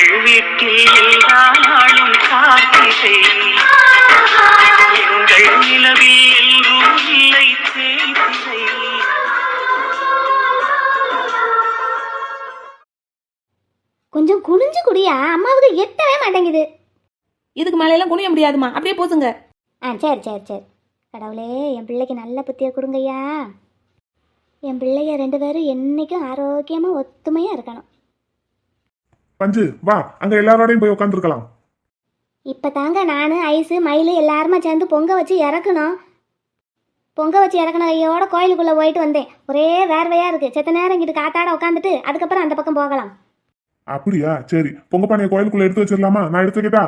எங்கள் வீட்டில் எல்லா நாளும் காத்திரை. எங்கள் நிலவில் எல்லோரும் இல்லை தேய்திரை கொஞ்சம் குனிஞ்சு குடியா அம்மாவுக்கு எட்டவே மாட்டேங்குது. இதுக்கு மேலையெல்லாம் குனிய முடியாதுமா அப்படியே போதுங்க ஆ சரி சரி சரி. கடவுளே என் பிள்ளைக்கு நல்ல புத்தியை கொடுங்கய்யா. என் பிள்ளைய ரெண்டு பேரும் என்னைக்கும் ஆரோக்கியமாக ஒத்துமையாக இருக்கணும். பஞ்சு வா அங்க எல்லாரோடையும் போய் உட்காந்துருக்கலாம் இப்போ தாங்க நான் ஐஸு மயில் எல்லாருமா சேர்ந்து பொங்க வச்சு இறக்கணும் பொங்க வச்சு இறக்கணும் கையோட கோயிலுக்குள்ளே போயிட்டு வந்தேன். ஒரே வேர்வையாக இருக்குது செத்த நேரம் இங்கிட்டு காத்தாட உட்காந்துட்டு அதுக்கப்புறம் அந்த பக்கம் போகலாம். அப்படியா? சரி. பொங்க பானைய கோயிலுக்குள்ள எடுத்து வச்சிடலாமா? நான் எடுத்து வைக்கட்டா?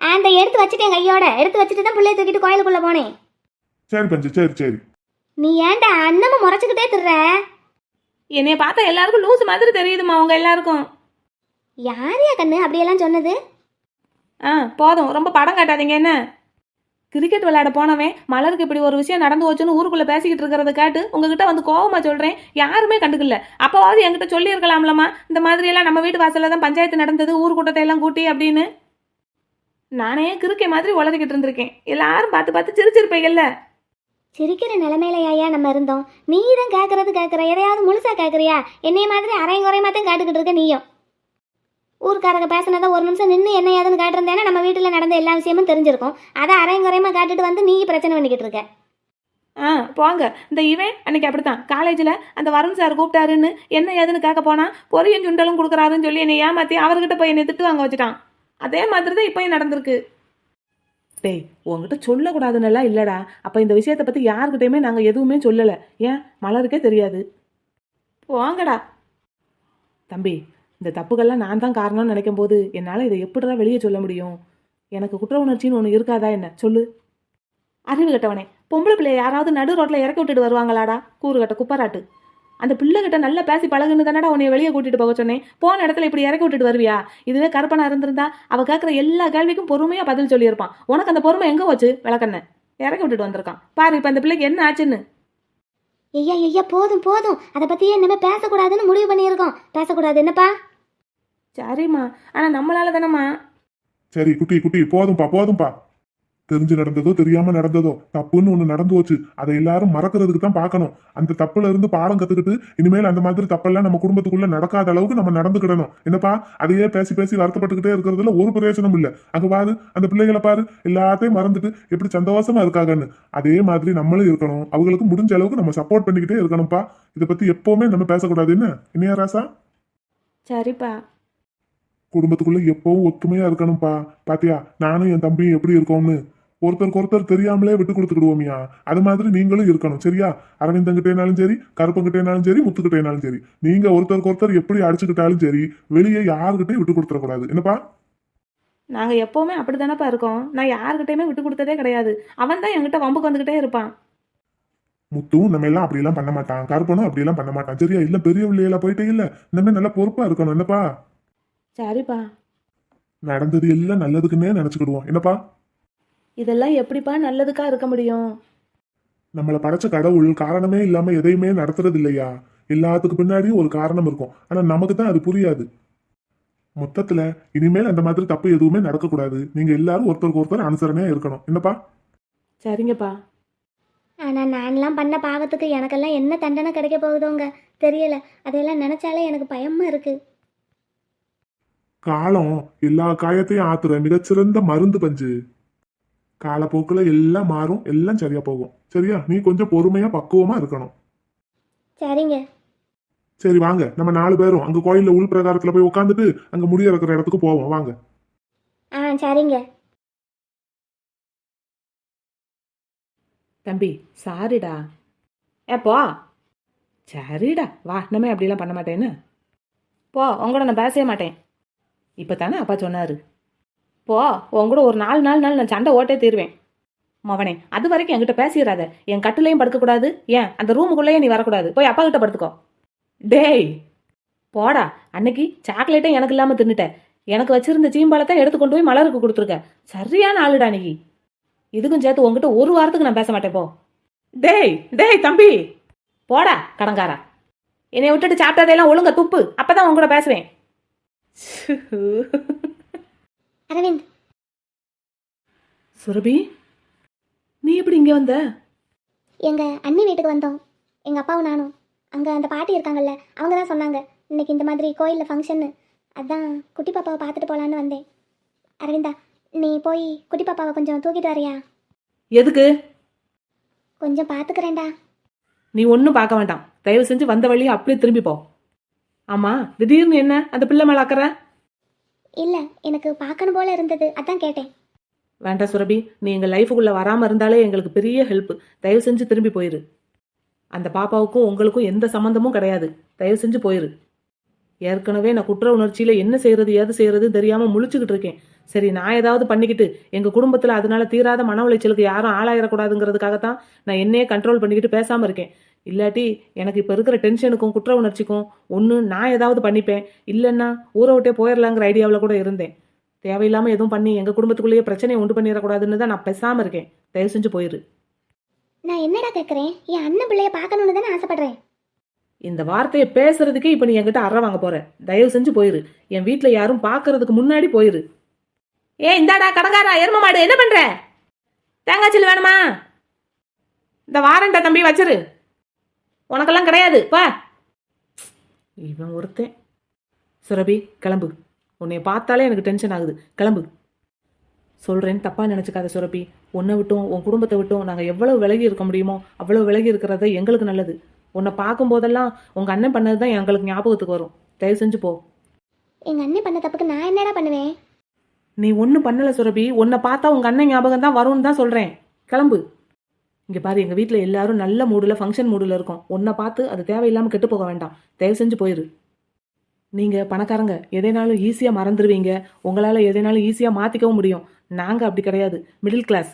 அந்த எடுத்து வச்சுட்டேன் கையோட. எடுத்து வச்சுட்டு தான் பிள்ளைய தூக்கிட்டு கோயிலுக்குள்ளே போனேன். சரி பஞ்சு சரி சரி. நீ ஏன்டா அன்னமும் முறைச்சிக்கிட்டே திர்ற? என்னைய பார்த்தா எல்லாருக்கும் லூஸ் மாதிரி தெரியுதுமா உங்க எல்லாருக்கும். யாரையா கண்ணு? அப்படியெல்லாம் சொன்னது? ஆ போதும். ரொம்ப படம் காட்டாதீங்க என்ன? கிரிக்கெட் விளையாட போனவன் மலருக்கு இப்படி ஒரு விஷயம் நடந்து போச்சுன்னு ஊருக்குள்ள பேசிக்கிட்டு இருக்கிறத கேட்டு உங்ககிட்ட வந்து கோவமா சொல்றேன். யாருமே கண்டுக்கல. அப்பவாவது என்கிட்ட சொல்லியிருக்கலாம்லம்மா. இந்த மாதிரி எல்லாம் நம்ம வீட்டு வாசல்ல தான் பஞ்சாயத்து நடந்தது ஊர் கூட்டத்தை எல்லாம் கூட்டி அப்படின்னு. நானே கிறுக்கை மாதிரி உளறிக்கிட்டு இருந்திருக்கேன். எல்லாரும் பார்த்து பார்த்து சிரிச்சிருப்பீங்கல்ல? சிரிக்கிற நிலைமையில ஐயா நம்ம இருந்தோம்? நீ தான் கேட்கறது கேட்குற எதையாவது முழுசா கேட்குறியா என்னைய மாதிரி அரையும் குறையமா தான் கேட்டுக்கிட்டு இருக்க நீயும். ஊர்க்காரங்க பேசினதை ஒரு நிமிஷம் நின்று என்ன ஏதுன்னு கேட்டிருந்தேன்னா நம்ம வீட்டில் நடந்த எல்லா விஷயமும் தெரிஞ்சிருக்கும். அதை அரையும் குறையமா கேட்டுட்டு வந்து நீ பிரச்சனை பண்ணிக்கிட்டு இருக்க? ஆ போங்க. இந்த இவன் அன்னைக்கு அப்படித்தான். காலேஜில் அந்த வருண் சார் கூப்பிட்டாருன்னு என்ன ஏதுன்னு கேட்க போனா பொரியும் சுண்டலும் கொடுக்குறாருன்னு சொல்லி என்னை ஏமாத்தி அவர்கிட்ட போய் என்னை திட்டு வாங்க வச்சுட்டான். அதே மாதிரி தான் இப்பயும் நடந்திருக்கு. டேய் உங்ககிட்ட சொல்லக்கூடாதுன்னெல்லாம் இல்லைடா. அப்போ இந்த விஷயத்தை பற்றி யாருக்கிட்டையுமே நாங்கள் எதுவுமே சொல்லலை. ஏன்? மலருக்கே தெரியாது. போங்கடா. தம்பி இந்த தப்புகள்லாம் நான் தான் காரணம்னு நினைக்கும் போது என்னால் இதை எப்படிடா வெளியே சொல்ல முடியும்? எனக்கு குற்ற உணர்ச்சின்னு ஒன்று இருக்காதா என்ன? சொல்லு. அறிவு கட்டவனே பொம்பளை பிள்ளைய யாராவது நடு ரோட்டில் இறக்க விட்டுட்டு வருவாங்களாடா? கூறு கட்ட குப்பராட்டு. அந்த பிள்ளைகிட்ட நல்லா பேசி பழகுன்னு தானடா உன்னை வெளியே கூட்டிட்டு போக சொன்னேன். போன இடத்துல இப்படி இறக்கி விட்டுட்டு வருவியா? இதுவே கருப்பனா இருந்திருந்தா அவ கேட்குற எல்லா கேள்விக்கும் பொறுமையாக பதில் சொல்லியிருப்பான். உனக்கு அந்த பொறுமை எங்கே வச்சு விளக்கண்ண? இறக்கி விட்டுட்டு வந்திருக்கான். பாரு இப்போ அந்த பிள்ளைக்கு என்ன ஆச்சுன்னு? ஐயா ஐயா போதும் போதும். அதை பற்றியே இனிமே பேசக்கூடாதுன்னு முடிவு பண்ணியிருக்கோம். பேசக்கூடாது என்னப்பா? சரிம்மா. ஆனால் நம்மளால தானம்மா. சரி குட்டி குட்டி போதும்பா போதும்பா. தெரிஞ்சு நடந்ததோ தெரியாம நடந்ததோ தப்புன்னு ஒண்ணு நடந்து போச்சு. அதை எல்லாரும் மறக்கிறதுக்கு தான் பார்க்கணும். அந்த தப்புல இருந்து பாடம் கத்துக்கிட்டு இனிமேல் அந்த மாதிரி தப்பெல்லாம் நம்ம குடும்பத்துக்குள்ள நடக்காத அளவுக்கு நம்ம நடந்துக்கிடணும். என்னப்பா? அதையே பேசி பேசி வருத்தப்பட்டுக்கிட்டே இருக்கிறதுல ஒரு பிரயோஜனம் இல்ல. அங்க பாரு அந்த பிள்ளைகளை பாரு. எல்லாத்தையும் மறந்துட்டு எப்படி சந்தோஷமா இருக்காங்கன்னு. அதே மாதிரி நம்மளும் இருக்கணும். அவங்களுக்கு முடிஞ்ச அளவுக்கு நம்ம சப்போர்ட் பண்ணிக்கிட்டே இருக்கணும்ப்பா இதை பத்தி எப்பவுமே நம்ம பேசக்கூடாது என்ன ராசா? சரிப்பா. குடும்பத்துக்குள்ள எப்பவும் ஒத்துமையா இருக்கணும்ப்பா பாத்தியா நானும் என் தம்பியும் எப்படி இருக்கோம்னு. ஒருத்தருக்கு ஒருத்தர் தெரியாமலே விட்டு கொடுத்துக்கிடுவோமியா. அது மாதிரி நீங்களும் இருக்கணும் சரியா? அரவிந்தங்கிட்டேனாலும் சரி கருப்பங்கிட்டேனாலும் சரி முத்துக்கிட்டேனாலும் சரி. நீங்க ஒருத்தருக்கு ஒருத்தர் எப்படி அடிச்சுக்கிட்டாலும் சரி வெளியே யாருக்கிட்டையும் விட்டு கொடுத்துடக்கூடாது. என்னப்பா? நாங்கள் எப்போவுமே அப்படி தானப்பா இருக்கோம். நான் யாருக்கிட்டையுமே விட்டு கொடுத்ததே கிடையாது. அவன் தான் என்கிட்ட வம்புக்கு வந்துக்கிட்டே இருப்பான். முத்துவும் நம்ம எல்லாம் அப்படியெல்லாம் பண்ண மாட்டான். கருப்பனும் அப்படியெல்லாம் பண்ண மாட்டான். சரியா? இல்ல பெரிய பிள்ளைகள போயிட்டே இல்ல. இனிமே நல்லா பொறுப்பா இருக்கணும். என்னப்பா? சரிப்பா. நடந்தது எல்லாம் நல்லதுக்குன்னே நினைச்சுக்கிடுவோம். என்னப்பா? இதெல்லாம் எப்படிப்பா நல்லதுக்கா இருக்க முடியும்? நம்மளை படைச்ச கடவுள் காரணமே இல்லாம எதையுமே நடத்துறது இல்லையா எல்லாத்துக்கு பின்னாடியும் ஒரு காரணம் இருக்கும். ஆனா நமக்கு தான் அது புரியாது. மொத்தத்துல இனிமேல் அந்த மாதிரி தப்பு எதுவுமே நடக்கக்கூடாது. நீங்க எல்லாரும் ஒருத்தருக்கு ஒருத்தர் அனுசரணையா இருக்கணும். என்னப்பா? சரிங்கப்பா. ஆனால் நான்லாம் பண்ண பாவத்துக்கு எனக்கெல்லாம் என்ன தண்டனை கிடைக்க போகுதோங்க? தெரியல. அதையெல்லாம் நினச்சாலே எனக்கு பயமாக இருக்குது காலம் எல்லா காயத்தையும் ஆத்துற மிகச்சிறந்த மருந்து பஞ்சு. காலப்போக்குல எல்லாம் மாறும் எல்லாம் சரியா போகும். சரியா? நீ கொஞ்சம் பொறுமையா பக்குவமா இருக்கணும். சரிங்க. சரி வாங்க. நம்ம நாலு பேரும் அங்க கோயில்ல உள் பிரகாரத்துல போய் உட்காந்துட்டு அங்க முடி இறக்குற இடத்துக்கு போவோம். வாங்க. ஆ சரிங்க. தம்பி சாரிடா. ஏப்போ சரிடா. வா இனிமே அப்படிலாம் பண்ண மாட்டேன்னு. போ உங்களோட நான் பேசவே மாட்டேன். இப்போ தானே அப்பா சொன்னார். போ உன் கூட ஒரு நாலு நாலு நாள் நான் சண்டை ஓட்டே தீருவேன். மவனே அது வரைக்கும் என்கிட்ட பேசிடாத என் கட்டுலையும் படுக்கக்கூடாது. ஏன்? அந்த ரூமுக்குள்ளேயே நீ வரக்கூடாது. போய் அப்பா கிட்ட படுத்துக்கோ. டேய்! போடா. அன்னைக்கு சாக்லேட்டே எனக்கு இல்லாமல் தின்னுட்டேன் எனக்கு வச்சிருந்த சீம்பாலத்தை எடுத்து கொண்டு போய் மலருக்கு கொடுத்துருக்க. சரியான ஆளுடா அன்னைக்கு. இதுக்கும் சேர்த்து உங்ககிட்ட ஒரு வாரத்துக்கு நான் பேச மாட்டேன் போ. டேய் டேய் தம்பி! போடா கடங்காரா. என்னை விட்டுட்டு சாப்பிட்டதையெல்லாம் ஒழுங்க துப்பு. அப்பதான் உன் கூட பேசுவேன். அரவிந்த். சுரபி நீ எப்படி இங்கே வந்த? எங்க அண்ணி வீட்டுக்கு வந்தோம். எங்க அப்பாவும் நானும். அங்க அந்த பாட்டி இருக்காங்கல்ல அவங்க தான் சொன்னாங்க இன்னைக்கு இந்த மாதிரி கோயிலில் ஃபங்க்ஷன்னு அதான் குட்டி பாப்பாவை பார்த்துட்டு போலான்னு வந்தேன். அரவிந்தா நீ போய் குட்டி பாப்பாவை கொஞ்சம் தூக்கிட்டு வரியா? எதுக்கு? கொஞ்சம் பார்த்துக்கிறேன்டா. நீ ஒன்றும் பார்க்க வேண்டாம். தயவு செஞ்சு வந்த வழியை அப்படியே திரும்பி போ. ஆமா திடீர்னு என்ன? அந்த பிள்ளை மேல அக்கறை? இல்லை எனக்கு பார்க்கணும் போல இருந்தது. அதான் கேட்டேன். வேண்டாம் சுரபி நீ எங்கள் லைஃபுக்குள்ளே வராமல் இருந்தாலே எங்களுக்கு பெரிய ஹெல்ப் தயவு செஞ்சு திரும்பி போயிரு. அந்த பாப்பாவுக்கும் உங்களுக்கும் எந்த சம்மந்தமும் கிடையாது. தயவு செஞ்சு போயிரு. ஏற்கனவே நான் குற்ற உணர்ச்சியில் என்ன செய்யறது ஏது செய்யறது தெரியாமல் முழிச்சுக்கிட்டு இருக்கேன். சரி நான் ஏதாவது பண்ணிக்கிட்டு எங்கள் குடும்பத்தில் அதனால தீராத மன உளைச்சலுக்கு யாரும் ஆளாயிடக்கூடாதுங்கிறதுக்காகத்தான் நான் என்னையே கண்ட்ரோல் பண்ணிக்கிட்டு பேசாமல் இருக்கேன். இல்லாட்டி எனக்கு இப்போ இருக்கிற டென்ஷனுக்கும் குற்ற உணர்ச்சிக்கும் ஒன்று நான் ஏதாவது பண்ணிப்பேன். இல்லைன்னா ஊரை விட்டே போயிடலாங்கிற ஐடியாவில் கூட இருந்தேன். தேவையில்லாமல் எதுவும் பண்ணி எங்கள் குடும்பத்துக்குள்ளேயே பிரச்சனையை உண்டு பண்ணிடக்கூடாதுன்னு தான் நான் பேசாமல் இருக்கேன். தயவு செஞ்சு போயிரு. நான் என்னடா கேட்குறேன் என் அண்ணன் பிள்ளைய பார்க்கணுன்னு தானே ஆசைப்படுறேன். இந்த வார்த்தையை பேசுறதுக்கே இப்போ நீ என்கிட்ட அற வாங்க போற. தயவு செஞ்சு போயிரு. என் வீட்டில் யாரும் பார்க்கறதுக்கு முன்னாடி போயிரு. ஏ இந்தாடா கடங்காரா எரும மாடு என்ன பண்ற? தேங்காய்ச்சல் வேணுமா? இந்த வாரண்டா தம்பி வச்சிரு. உனக்கெல்லாம் கிடையாது. பா இவன் ஒருத்தன். சுரபி கிளம்பு. உன்னைய பார்த்தாலே எனக்கு டென்ஷன் ஆகுது. கிளம்பு. சொல்கிறேன்னு தப்பாக நினச்சிக்காத சுரபி. உன்னை விட்டும் உன் குடும்பத்தை விட்டும் நாங்கள் எவ்வளோ விலகி இருக்க முடியுமோ அவ்வளோ விலகி இருக்கிறது எங்களுக்கு நல்லது. உன்னை பார்க்கும்போதெல்லாம் உங்கள் அண்ணன் பண்ணது தான் எங்களுக்கு ஞாபகத்துக்கு வரும். தயவு செஞ்சு போ. எங்கள் அண்ணன் பண்ண தப்புக்கு நான் என்னடா பண்ணுவேன்? நீ ஒன்றும் பண்ணல சுரபி. உன்னை பார்த்தா உங்கள் அண்ணன் ஞாபகம் தான் வரும்னு தான் சொல்கிறேன் கிளம்பு. இங்கே பாரு எங்கள் வீட்டில் எல்லாரும் நல்ல மூடில் ஃபங்க்ஷன் மூடில் இருக்கோம். உன்னை பார்த்து அது தேவையில்லாமல் கெட்டு போக வேண்டாம். தயவு செஞ்சு போயிரு. நீங்கள் பணக்காரங்க எதைனாலும் ஈஸியாக மறந்துடுவீங்க உங்களால் எதைனாலும் ஈஸியாக மாற்றிக்கவும் முடியும். நாங்கள் அப்படி கிடையாது. மிடில் கிளாஸ்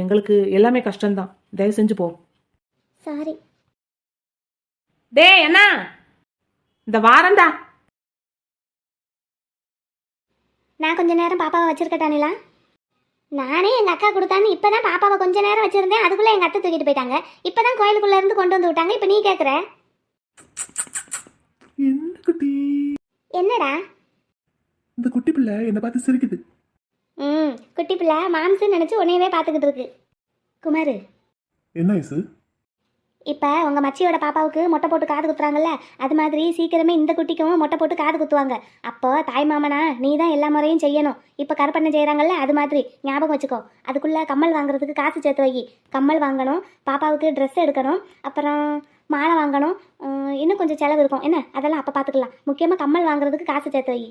எங்களுக்கு எல்லாமே கஷ்டம்தான். தயவு செஞ்சு போ. சாரி டே என்ன? இந்த வாரண்டா நான் கொஞ்ச நேரம் பாப்பாவை வச்சிருக்கட்டானிலா நானே எங்கள் அக்கா கொடுத்தான்னு இப்போ தான் பாப்பாவை கொஞ்ச நேரம் வச்சுருந்தேன். அதுக்குள்ளே எங்கள் அத்தை தூக்கிட்டு போயிட்டாங்க. இப்போ தான் கோயிலுக்குள்ளே இருந்து கொண்டு வந்து விட்டாங்க. இப்போ நீ கேட்குற என்னடா? இந்த குட்டி பிள்ளை என்னை பார்த்து சிரிக்குது. ம் குட்டி பிள்ளை. மாம்சு நினச்சி உன்னையவே பார்த்துக்கிட்டு இருக்கு. குமார். என்ன இப்போ உங்கள் மச்சியோட பாப்பாவுக்கு மொட்டை போட்டு காது குத்துறாங்கல்ல அது மாதிரி சீக்கிரமே இந்த குட்டிக்கும் மொட்டை போட்டு காது குத்துவாங்க. அப்போ தாய் மாமனா நீ தான் எல்லா முறையும் செய்யணும். இப்போ கருப்பண்ணை செய்கிறாங்கல்ல அது மாதிரி ஞாபகம் வச்சுக்கோ. அதுக்குள்ளே கம்மல் வாங்குறதுக்கு காசு சேர்த்து வை. கம்மல் வாங்கணும் பாப்பாவுக்கு ட்ரெஸ் எடுக்கணும் அப்புறம் மாலை வாங்கணும் இன்னும் கொஞ்சம் செலவு இருக்கும். என்ன? அதெல்லாம் அப்போ பார்த்துக்கலாம் முக்கியமாக கம்மல் வாங்குறதுக்கு காசு சேர்த்து வை.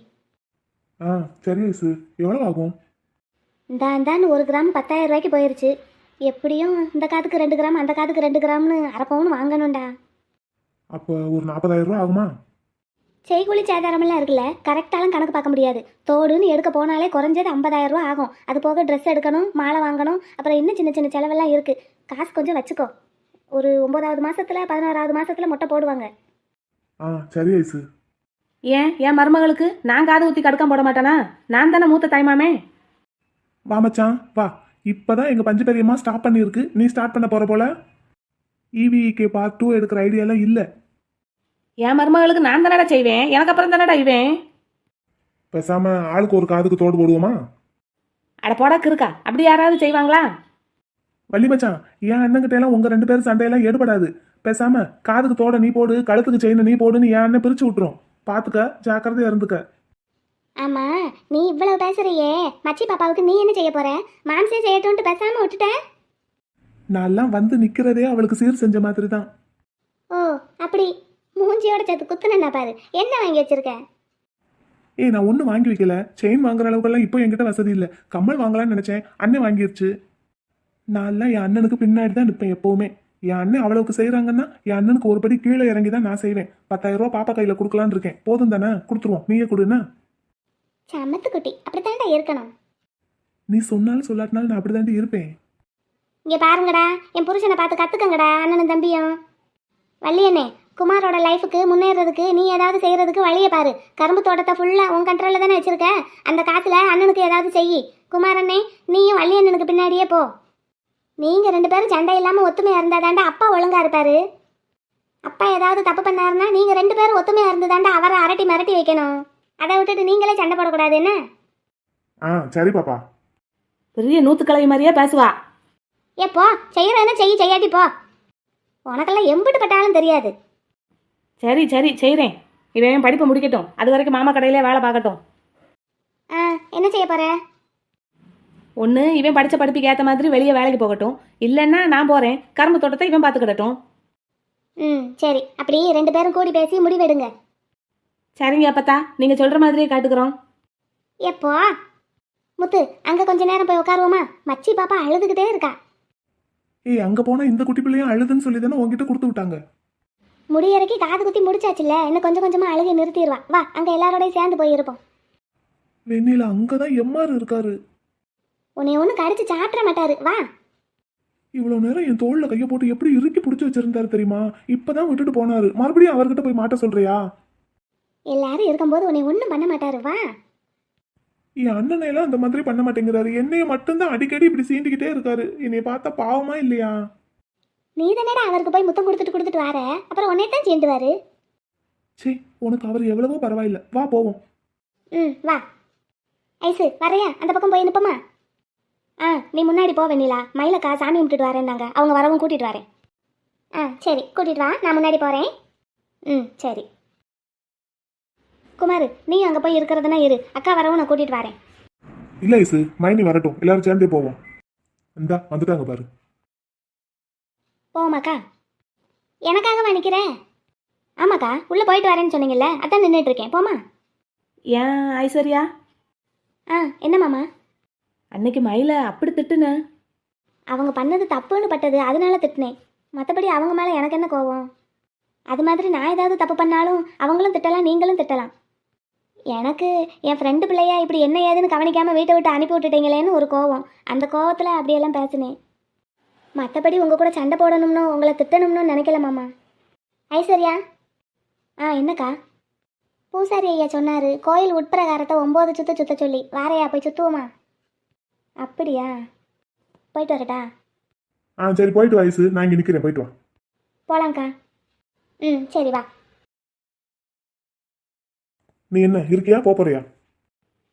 ஆ சரி எவ்வளோ ஆகும்? இந்த இந்தான்னு ஒரு கிராம் பத்தாயிரம் ரூபாய்க்கு போயிருச்சு. எப்படியும் இந்த காதுக்கு ரெண்டு கிராம் அந்த காதுக்கு ரெண்டு கிராம்னு அரை பவுன் வாங்கணும்டா. அப்போ ஒரு நாற்பதாயிரம் ரூபா ஆகுமா? செய்கூலி சேதாரமெல்லாம் இருக்குல்ல கரெக்டாலாம் கணக்கு பார்க்க முடியாது. தோடுன்னு எடுக்க போனாலே குறைஞ்சது 50000 ரூபா ஆகும். அது போக ட்ரெஸ் எடுக்கணும் மாலை வாங்கணும் அப்புறம் இன்னும் சின்ன சின்ன செலவெல்லாம் இருக்குது காசு கொஞ்சம் வச்சுக்கோ. ஒரு ஒம்பதாவது மாசத்துல பதினோராவது மாசத்துல மொட்டை போடுவாங்க. ஆ சரி வயசு ஏன்? என் மருமகளுக்கு? நான் காது குத்தி கடுக்கம் போட மாட்டானா? நான் தானே மூத்த தாய்மாமே? வா மச்சான் வா. இப்பதான் எங்க பஞ்சு பெரியம்மா ஸ்டாப் பண்ணியிருக்கு. நீ ஸ்டார்ட் பண்ண போற போல? இவிகே பார்ட் டூ எடுக்கிற ஐடியாலாம் இல்ல. என் மருமகளுக்கு நான் தானடா செய்வேன். எனக்கு அப்புறம் தானடா இவேன்? பேசாம ஆளுக்கு ஒரு காதுக்கு தோடு போடுவோமா? அட போடாக்கு இருக்கா அப்படி யாராவது செய்வாங்களா? வள்ளி மச்சான் என் அண்ணன்கிட்ட எல்லாம் உங்க ரெண்டு பேரும் சண்டையெல்லாம் ஏற்படாது. பேசாம காதுக்கு தோட நீ போடு கழுத்துக்கு செயின் நீ போடுன்னு என் அண்ணன் பிரிச்சு விட்டுரும். பாத்துக்க ஜாக்கிரதையா இருந்துக்க. ஆமா நீ இவ்வளவு பேசுறியே. மச்சி பாப்பாவுக்கு நீ என்ன செய்ய போற? மாம்சே செய்யட்டும்ட்டு பேசாம விட்டுட்ட? நான்லாம் வந்து நிக்கிறதே அவளுக்கு சீர் செஞ்ச மாதிரி தான் ஓ அப்படி. மூஞ்சியோட சேர்த்து குத்துனா பாரு. என்ன வாங்கி வச்சிருக்க? ஏய் நான் ஒன்றும் வாங்கி வைக்கல. செயின் வாங்குற அளவுக்கெல்லாம் இப்போ என்கிட்ட வசதி இல்லை. கம்மல் வாங்கலாம்னு நினைச்சேன். அண்ணன் வாங்கிருச்சு. நான்லாம் என் அண்ணனுக்கு பின்னாடி தான் நிற்பேன் எப்பவுமே. என் அண்ணன் அவ்வளவுக்கு செய்கிறாங்கன்னா என் அண்ணனுக்கு ஒரு படி கீழே இறங்கி தான் நான் செய்வேன். பத்தாயிரம் ரூபா பாப்பா கையில் கொடுக்கலான்னு இருக்கேன். போதும் தானே? கொடுத்துருவோம். நீயே கொடுன்னா சமத்து குட்டி அப்படித்தான்டா இருக்கணும். நீ சொன்னாலும் சொல்லாட்டினாலும் நான் அப்படி இருப்பேன். இங்க பாருங்கடா என் புருஷனை பார்த்து கத்துக்கங்கடா அண்ணனும் தம்பியும். வள்ளியண்ணே குமாரோட லைஃபுக்கு முன்னேறதுக்கு நீ ஏதாவது செய்யறதுக்கு வழியை பாரு. கரும்பு தோட்டத்தை ஃபுல்லா உன் கண்ட்ரோல்ல தானே வச்சிருக்க? அந்த காசுல அண்ணனுக்கு ஏதாவது செய். குமாரண்ணே நீயும் வள்ளி அண்ணனுக்கு பின்னாடியே போ. நீங்க ரெண்டு பேரும் சண்டை இல்லாம ஒத்துமையா இருந்தாதாண்டா அப்பா ஒழுங்கா இருப்பாரு. அப்பா ஏதாவது தப்பு பண்ணாருன்னா நீங்க ரெண்டு பேரும் ஒத்துமையா இருந்ததாண்டா அவரை அரட்டி மிரட்டி வைக்கணும். அதை விட்டுட்டு நீங்களே சண்டை போடக்கூடாது என்ன? ஆ சரி பாப்பா. பெரிய நூத்துக்கிழவி மாதிரியே பேசுவா. ஏ போ. செய்யறேன்னு செய்ய செய்யாட்டி போ. உனக்கெல்லாம் எம்பிட்டு பட்டாலும் தெரியாது. சரி சரி செய்கிறேன் இவன் படிப்பை முடிக்கட்டும். அது வரைக்கும் மாமா கடையிலே வேலை பார்க்கட்டும். ஆ என்ன செய்ய போற? ஒன்று இவன் படித்த படிப்புக்கு ஏற்ற மாதிரி வெளியே வேலைக்கு போகட்டும். இல்லைன்னா நான் போகிறேன் கரும்பு தோட்டத்தை இவன் பார்த்துக்கிடட்டும். ம் சரி. அப்படி ரெண்டு பேரும் கூடி பேசி முடிவெடுங்க. சரிங்க அப்பத்தா. நீங்கள் சொல்கிற மாதிரியே காட்டுக்கிறோம். எப்போ? முத்து அங்க கொஞ்ச நேரம் போய் உட்காருவோமா? மச்சி பாப்பா அழுதுகிட்டே இருக்கா. ஏய் அங்க போனா இந்த குட்டி பிள்ளையும் அழுதுன்னு சொல்லி தானே உங்ககிட்ட கொடுத்து விட்டாங்க? முடியறக்கி காது குத்தி முடிச்சாச்சுல்ல? இன்னும் கொஞ்சம் கொஞ்சமா அழுகை நிறுத்திடுவா. வா அங்க எல்லாரோடய சேர்ந்து போய் இருப்போம் வெண்ணில அங்கதான் எம்ஆர் இருக்காரு. உன்னை ஒன்றும் கடிச்சு சாப்பிட மாட்டாரு. வா. இவ்வளவு நேரம் என் தோல்ல கைய போட்டு எப்படி இறுக்கி பிடிச்சி வச்சிருந்தாரு தெரியுமா? இப்பதான் விட்டுட்டு போனாரு. மறுபடியும் அவர்கிட்ட போய் மாட்ட சொல்றியா? எல்லாரும் இருக்கும்போது உன்னை ஒன்றும் பண்ண மாட்டாரு வா. என் அண்ணனை எல்லாம் அந்த மாதிரி பண்ண மாட்டேங்கிறாரு. என்னைய மட்டும்தான் அடிக்கடி இப்படி சீண்டிக்கிட்டே இருக்காரு. என்னைய பார்த்தா பாவமா இல்லையா? நீ தானடா அவருக்கு போய் முத்தம் கொடுத்துட்டு கொடுத்துட்டு வர. அப்புறம் உன்னை தான் சீண்டுவாரு. சே உனக்கு அவர் எவ்வளவோ பரவாயில்ல. வா போவோம். ம் வா. ஐசு வரையா? அந்த பக்கம் போய் நிப்பமா? ஆ நீ முன்னாடி போ வெண்ணிலா. மயிலக்கா சாமி கும்பிட்டுட்டு வரேன்னாங்க. அவங்க வரவும் கூட்டிட்டு வரேன். ஆ சரி கூட்டிட்டு வா. நான் முன்னாடி போகிறேன் ம் சரி. குமார் நீ அங்கே போய் இருக்கிறதுனா இரு. அக்கா வரவும் நான் கூட்டிட்டு வரேன். இல்ல ஐசு மைனி வரட்டும். எல்லாரும் சேர்ந்தே போவோம். இந்தா வந்துட்டாங்க பாரு. போமாக்கா எனக்காகவா நிற்கிறேன் ஆமாக்கா உள்ளே போயிட்டு வரேன்னு சொன்னீங்கல்ல அதான் நின்றுட்டு இருக்கேன் போமா ஏன் ஐஸ்வர்யா? ஆ என்ன மாமா? அன்னைக்கு மயில அப்படி திட்டுன? அவங்க பண்ணது தப்புன்னு பட்டது அதனால திட்டினேன். மற்றபடி அவங்க மேலே எனக்கு என்ன கோவம் அது மாதிரி நான் ஏதாவது தப்பு பண்ணாலும் அவங்களும் திட்டலாம் நீங்களும் திட்டலாம். எனக்கு என் ஃப்ரெண்டு பிள்ளையா இப்படி என்ன ஏதுன்னு கவனிக்காமல் வீட்டை விட்டு அனுப்பி விட்டுட்டீங்களேன்னு ஒரு கோவம். அந்த கோவத்தில் அப்படியெல்லாம் பேசினேன் மற்றபடி உங்கள் கூட சண்டை போடணும்னு உங்களை திட்டணும்னு நினைக்கல மாமா. ஐஸ்வர்யா. ஆ என்னக்கா? பூசாரி ஐயா சொன்னார் கோயில் உட்பிரகாரத்தை ஒம்பது சுத்த சுத்த சொல்லி வாரையா போய் சுற்றுவோமா அப்படியா? போயிட்டு வரட்டா? ஆ சரி போயிட்டு வா ஐசு. நான் இங்க நிக்கிறேன் போயிட்டு வா. போலாங்க்கா ம் சரி வா. நீ என்ன இருக்கியா? போப் போறியா?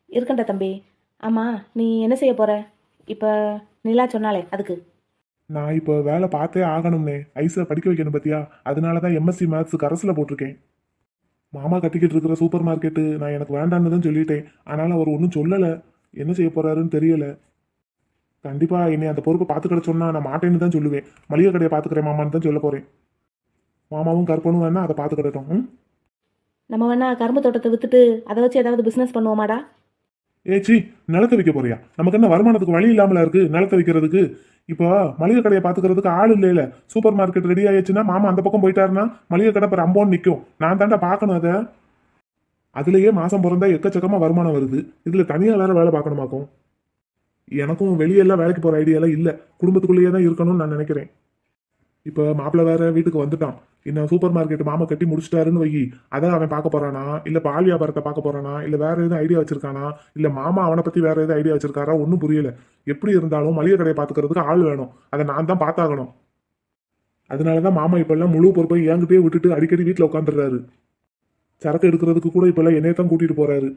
இருக்கண்ட தம்பி. ஆமாம் நீ என்ன செய்ய போற? இப்போ நிலா சொன்னாலே அதுக்கு. நான் இப்போ வேலை பார்த்தே ஆகணும்னே. ஐஸை படிக்க வைக்கணும் பத்தியா? அதனால தான் எம்எஸ்சி மேத்ஸ் கரஸில் போட்டிருக்கேன். மாமா கட்டிக்கிட்டு இருக்கிற சூப்பர் மார்க்கெட்டு நான் எனக்கு வேண்டான்னு தான் சொல்லிட்டேன். ஆனாலும் அவர் ஒன்றும் சொல்லலை. என்ன செய்ய போறாருன்னு தெரியல. கண்டிப்பா என்னை அந்த பொறுப்பை பார்த்துக்கிட சொன்னா நான் மாட்டேன்னு தான் சொல்லுவேன். மளிகை கடையை பார்த்துக்கிறேன் மாமான்னு தான் சொல்ல போறேன். மாமாவும் கற்பனும் வேணா அதை பார்த்துக்கிடட்டும். ம்? நம்ம வேணா கரும்பு தோட்டத்தை வித்துட்டு அதை வச்சு ஏதாவது பிஸ்னஸ் பண்ணுவோமாடா? ஏச்சி நிலத்தை விற்க போறியா? நமக்கு என்ன வருமானத்துக்கு வழி இல்லாமல இருக்கு நிலத்தை விற்கிறதுக்கு இப்போ மளிகை கடையை பாத்துக்கிறதுக்கு ஆள் இல்லைல சூப்பர் மார்க்கெட் ரெடி ஆயிடுச்சுன்னா மாமா அந்த பக்கம் போயிட்டாருன்னா மளிகை கடை இப்போ ரொம்பவும் நிற்கும் நான் தாண்டா பார்க்கணும் அதை. அதுலயே மாசம் பிறந்தா எக்கச்சக்கமா வருமானம் வருது. இதுல தனியா வேற வேலை பார்க்கணுமாக்கும்? எனக்கும் வெளியெல்லாம் வேலைக்கு போற ஐடியாலாம் இல்லை. குடும்பத்துக்குள்ளேயே தான் இருக்கணும்னு நான் நினைக்கிறேன். இப்போ மாப்பிள்ள வேற வீட்டுக்கு வந்துட்டான். இன்னும் சூப்பர் மார்க்கெட் மாமா கட்டி முடிச்சிட்டாருன்னு வை அதை அவன் பார்க்க போறானா? இல்லை பால் வியாபாரத்தை பார்க்க போறானா? இல்லை வேற எதுவும் ஐடியா வச்சிருக்கானா? இல்லை மாமா அவனை பத்தி வேற எதுவும் ஐடியா வச்சிருக்காரா? ஒன்றும் புரியல. எப்படி இருந்தாலும் மளிகை கடையை பார்த்துக்கிறதுக்கு ஆள் வேணும். அதை நான் தான் பார்த்தாகணும். அதனால தான் மாமா இப்பெல்லாம் முழு பொறுப்பை என்கிட்டயே விட்டுட்டு அடிக்கடி வீட்டில் உட்காந்துடுறாரு சரக்கு எடுக்கிறதுக்கு கூட இப்பெல்லாம் என்னைய தான் கூட்டிட்டு போறாரு.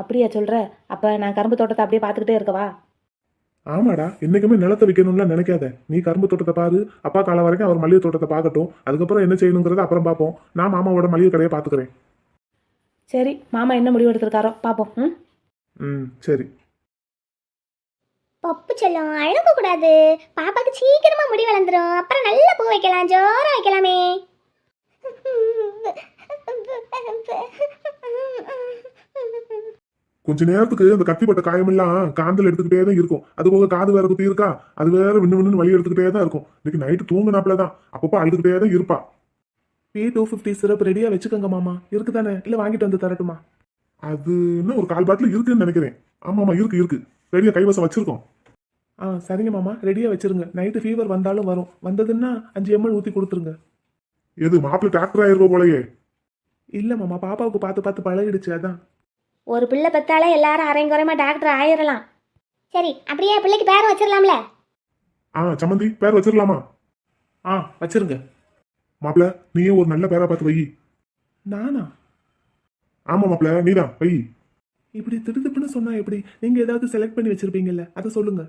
அப்படியா சொல்ற? அப்போ நான் கரும்பு தோட்டத்தை அப்படியே பார்த்துக்கிட்டே இருக்கவா? ஆமாடா என்னைக்குமே நிலத்தை விற்கணும்லாம் நினைக்காத. நீ கரும்பு தோட்டத்தை பாரு அப்பா காலம் வரைக்கும் அவர் மளிகை தோட்டத்தை பார்க்கட்டும். அதுக்கப்புறம் என்ன செய்யணுங்கிறத அப்புறம் பார்ப்போம். நான் மாமாவோட மளிகை கடையை பார்த்துக்கிறேன். சரி மாமா என்ன முடிவு எடுத்திருக்காரோ பார்ப்போம் ம்? ம் சரி. பப்பு செல்லம் அழுக கூடாது. பாப்பாக்கு சீக்கிரமா முடி வளர்ந்துரும். அப்புறம் நல்ல பூ வைக்கலாம் ஜோரம் வைக்கலாமே. கொஞ்ச நேரத்துக்கு அந்த கத்திப்பட்ட காயமெல்லாம் காந்தல் எடுத்துக்கிட்டே தான் இருக்கும். அது போக காது வேற குத்தி இருக்கா? அது வேற விண்ணு விண்ணு வலி எடுத்துக்கிட்டே தான் இருக்கும். இன்னைக்கு நைட்டு தூங்கினாப்புல தான். அப்பப்போ அழுதுகிட்டே தான் இருப்பா. பி டூ ஃபிஃப்டி சிரப் ரெடியா வச்சுக்கோங்க மாமா. இருக்குதானே? இல்ல வாங்கிட்டு வந்து தரட்டுமா? அது இன்னும் ஒரு கால் பாட்டில் இருக்குன்னு நினைக்கிறேன். ஆமாமா இருக்கு இருக்கு. ரெடியா கைவசம் வச்சிருக்கோம். ஆ சரிங்க மாமா. ரெடியா வச்சிருங்க. நைட்டு ஃபீவர் வந்தாலும் வரும். வந்ததுன்னா அஞ்சு எம்எல் ஊத்தி கொடுத்துருங்க. எது மாப்பிள்ளை டிராக்டர் ஆயிருக்கோ போலயே? இல்ல மாமா பாப்பாவுக்கு பார்த்து பார்த்து பழகிடுச்சு அதான். ஒரு பிள்ளை பெத்தாலே எல்லாரும் அரைங்குறையமா டாக்டர் ஆயிரலாம். சரி அப்படியே பிள்ளைக்கு பேர் வச்சிடலாம்ல ஆ சம்மந்தி பேர் வச்சிடலாமா ஆ வச்சிருங்க. மாப்பிள்ள நீயே ஒரு நல்ல பேரா பார்த்து வை. நானா? ஆமா மாப்பிள நீதான் வை. இப்படி திடுதிப்புன்னு சொன்னா எப்படி? நீங்க ஏதாவது செலக்ட் பண்ணி வச்சிருப்பீங்கல்ல அதை சொல்லுங்க.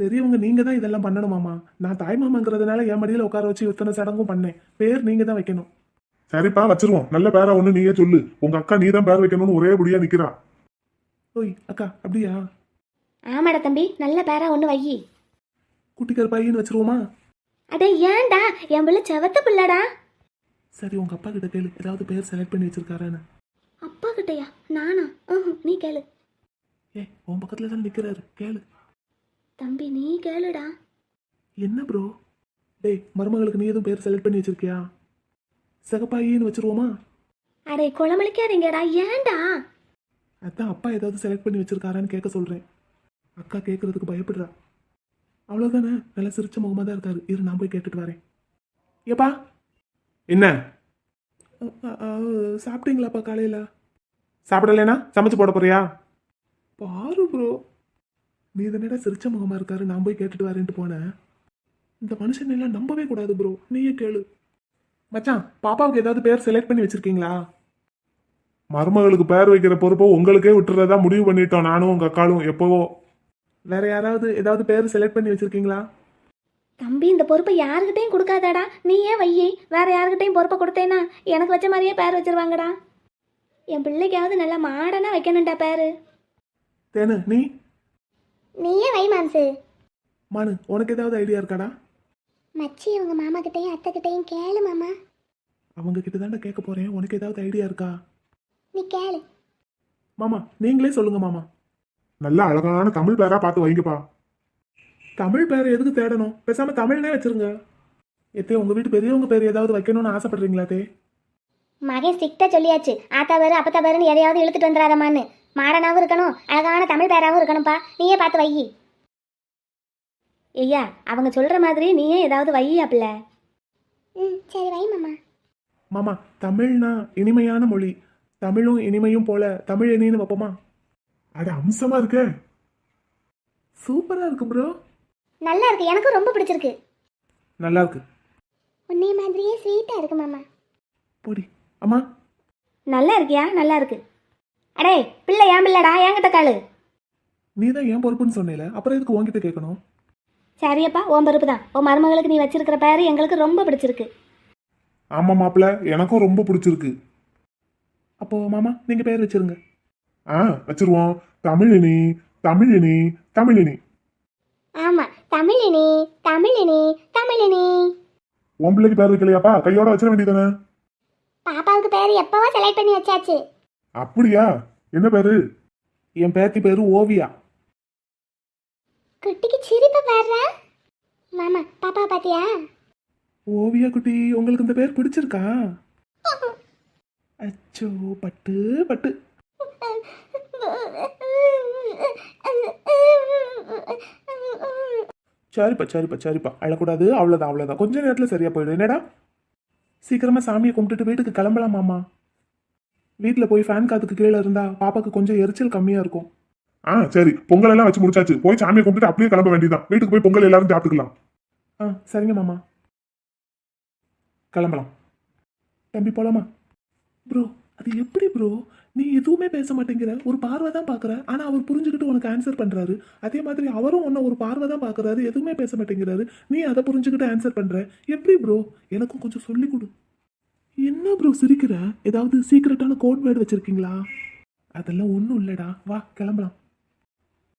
பெரியவங்க நீங்க தான் இதெல்லாம் பண்ணணுமாமா? நான் தாய் மாமாங்கிறதுனால என் மடியில உட்கார வச்சு இத்தனை சடங்கும் பண்ணேன். பேர் நீங்க தான் வைக்கணும். சரிப்பா வச்சிருவோம். நல்ல பேரா ஒண்ணு நீயே சொல்லு. உங்க அக்கா நீ தான் பேர் வைக்கணும்னு ஒரே முடியா நிக்கிறா. ஓய் அக்கா அப்படியா? ஆமாடா தம்பி நல்ல பேரா ஒன்று வையி குட்டிக்கர் பையன் வச்சிருவோமா? அடே ஏன்டா? என் பிள்ளை செவத்த பிள்ளடா. சரி உங்க அப்பா கிட்ட கேளு. ஏதாவது பேர் செலக்ட் பண்ணி வச்சிருக்காரான்னு. அப்பா கிட்டயா? நானா? நீ கேளு. ஏ உன் பக்கத்துல தான் நிக்கிறாரு. கேளு. தம்பி நீ கேளுடா. என்ன ப்ரோ டேய் மருமகளுக்கு நீ எதுவும் பேர் செலக்ட் பண்ணி வச்சிருக்கியா? சிகப்பாயின்னு வச்சிருவோமா? அடே குளமளிக்காதீங்கடா ஏன்டா? அதான் அப்பா ஏதாவது செலக்ட் பண்ணி வச்சிருக்காரான்னு கேட்க சொல்றேன். அக்கா கேட்கறதுக்கு பயப்படுறா. அவ்வளோதானே நல்லா சிரிச்ச முகமா தான் இருக்காரு. இரு நான் போய் கேட்டுட்டு வரேன். ஏப்பா? என்ன? சாப்பிட்டீங்களாப்பா காலையில? சாப்பிடலைனா சமைச்சு போட போறியா? பாரு ப்ரோ நீ தானடா சிரிச்ச முகமா இருக்காரு? நான் போய் கேட்டுட்டு வரேன்ட்டு போனேன். இந்த மனுஷன் எல்லாம் நம்பவே கூடாது ப்ரோ நீயே கேளு. மச்சான் பாப்பாவுக்கு ஏதாவது பேர் செலக்ட் பண்ணி வச்சிருக்கீங்களா? மருமகளுக்கு பேர் வைக்கிற பொறுப்பை உங்களுக்கே விட்டுறதா முடிவு பண்ணிட்டோம் நானும் உங்க அக்காலும் எப்பவோ. வேற யாராவது ஏதாவது பேர் செலக்ட் பண்ணி வச்சிருக்கீங்களா? தம்பி இந்த பொறுப்பை யாருக்கிட்டையும் கொடுக்காதடா. நீ ஏன் வையி? வேற யாருக்கிட்டையும் பொறுப்பை கொடுத்தேன்னா எனக்கு வச்ச மாதிரியே பேர் வச்சிருவாங்கடா. என் பிள்ளைக்காவது நல்லா மாடனா வைக்கணும்டா பேரு தேனு நீ? நீயே வை மாம்சு. மானு உனக்கு ஏதாவது ஐடியா இருக்காடா? மச்சி உங்க மாமா கிட்டையும் அத்தை கிட்டையும் கேளு மாமா. அவங்க கிட்ட தாண்டா கேட்க போறேன். உனக்கு ஏதாவது ஐடியா இருக்கா? நீ கேளு. மாமா நீங்களே சொல்லுங்க மாமா. நல்ல அழகான தமிழ் பேரா பார்த்து வைங்கப்பா. தமிழ் பேர் எதுக்கு தேடணும்? பேசாம தமிழ்னே வச்சிருங்க. எத்தே உங்க வீட்டு பெரியவங்க பேர் ஏதாவது வைக்கணும்னு ஆசைப்படுறீங்களா தே? மகன் ஸ்ட்ரிக்டா சொல்லியாச்சு. ஆத்தா பேரு அப்பத்தா பேருன்னு எதையாவது இழுத்துட்டு வந்துடாதம்மான்னு மாடனாவும் இருக்கணும் அழகான தமிழ் பேராவும் இருக்கணும்ப்பா. நீயே பார்த்து வையி ஐயா அவங்க சொல்ற மாதிரி நீயே ஏதாவது வையி அப்பல ம் சரி வை மாமா. மாமா தமிழ்னா இனிமையான மொழி. தமிழும் இனிமையும் போல தமிழ் இனின்னு வைப்போமா? அட அம்சமா இருக்க. சூப்பரா இருக்கு ப்ரோ நல்லா இருக்கு எனக்கும் ரொம்ப பிடிச்சிருக்கு. நல்லா இருக்கு. உன்னை மாதிரியே ஸ்வீட்டா இருக்கு மாமா. போடி அம்மா. நல்லா இருக்கியா? நல்லா இருக்கு. அடே பிள்ளை ஏன் பிள்ளைடா? என்கிட்ட காலு? நீ தான் ஏன் பொறுப்புன்னு சொன்னேல? அப்புறம் எதுக்கு உன்கிட்ட கேட்கணும்? சரியப்பா உன் பருப்பு தான். உன் மருமகளுக்கு நீ வச்சிருக்கிற பேரு எங்களுக்கு ரொம்ப பிடிச்சிருக்கு. ஆமா மாப்பிள எனக்கும் ரொம்ப பிடிச்சிருக்கு. அப்போ மாமா நீங்க பேர் வச்சிருங்க. ஆ வச்சிருவோம். தமிழினி தமிழினி தமிழினி. ஆமா தமிழினி தமிழினி தமிழினி. உன் பிள்ளைக்கு பேர் வைக்கலையாப்பா? கையோட வச்சிட வேண்டியதானே பாப்பாவுக்கு பேர் எப்பவோ செலக்ட் பண்ணி வச்சாச்சு. அப்படியா? என்ன பேரு? என் பேத்தி பேரு ஓவியா. குட்டிக்கு சிரிப்பு வர்ற? மாமா பாப்பா பாத்தியா? ஓவியா குட்டி உங்களுக்கு இந்த பேர் பிடிச்சிருக்கா? அச்சோ பட்டு பட்டு. சரிப்பா சரிப்பா சரிப்பா. அழக்கூடாது அவ்வளோதான் அவ்வளோதான் கொஞ்ச நேரத்தில் சரியாக போயிடும். என்னடா? சீக்கிரமாக சாமியை கும்பிட்டுட்டு வீட்டுக்கு கிளம்பலாம் மாமா வீட்டில் போய் ஃபேன் காத்துக்கு கீழே இருந்தால் பாப்பாவுக்கு கொஞ்சம் எரிச்சல் கம்மியாக இருக்கும். ஆ சரி. பொங்கல் எல்லாம் வச்சு முடிச்சாச்சு. போய் சாமியை கும்பிட்டு அப்படியே கிளம்ப வேண்டியதான் வீட்டுக்கு போய் பொங்கல் எல்லாரும் சாப்பிட்டுக்கலாம். ஆ சரிங்க மாமா. கிளம்பலாம். தம்பி போலாமா? ப்ரோ அது எப்படி ப்ரோ? நீ எதுவுமே பேச மாட்டேங்கிற. ஒரு பார்வை தான் பார்க்குற. ஆனால் அவர் புரிஞ்சுக்கிட்டு உனக்கு ஆன்சர் பண்ணுறாரு அதே மாதிரி அவரும் உன்னை ஒரு பார்வை தான் பார்க்குறாரு. எதுவுமே பேச மாட்டேங்கிறாரு. நீ அதை புரிஞ்சுக்கிட்டு ஆன்சர் பண்ணுற எப்படி ப்ரோ? எனக்கும் கொஞ்சம் சொல்லிக் கொடு. என்ன ப்ரோ சிரிக்கிற? ஏதாவது சீக்ரெட்டான கோட் வேர்டு வச்சுருக்கீங்களா? அதெல்லாம் ஒன்றும் இல்லைடா. வா கிளம்பலாம்.